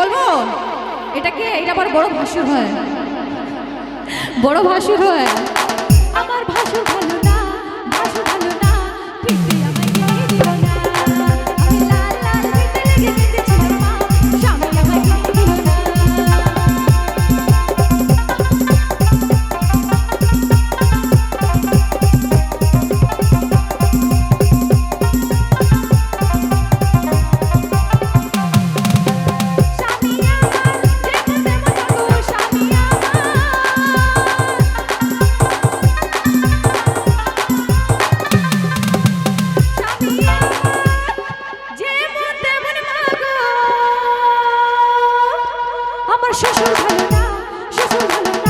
বলব? এটা কি? এটা আমার বড় ভাসুর হয়। বড় ভাসুর হয়। আমার ভাসুর ভালো ভালো না শ্বশুর ভালো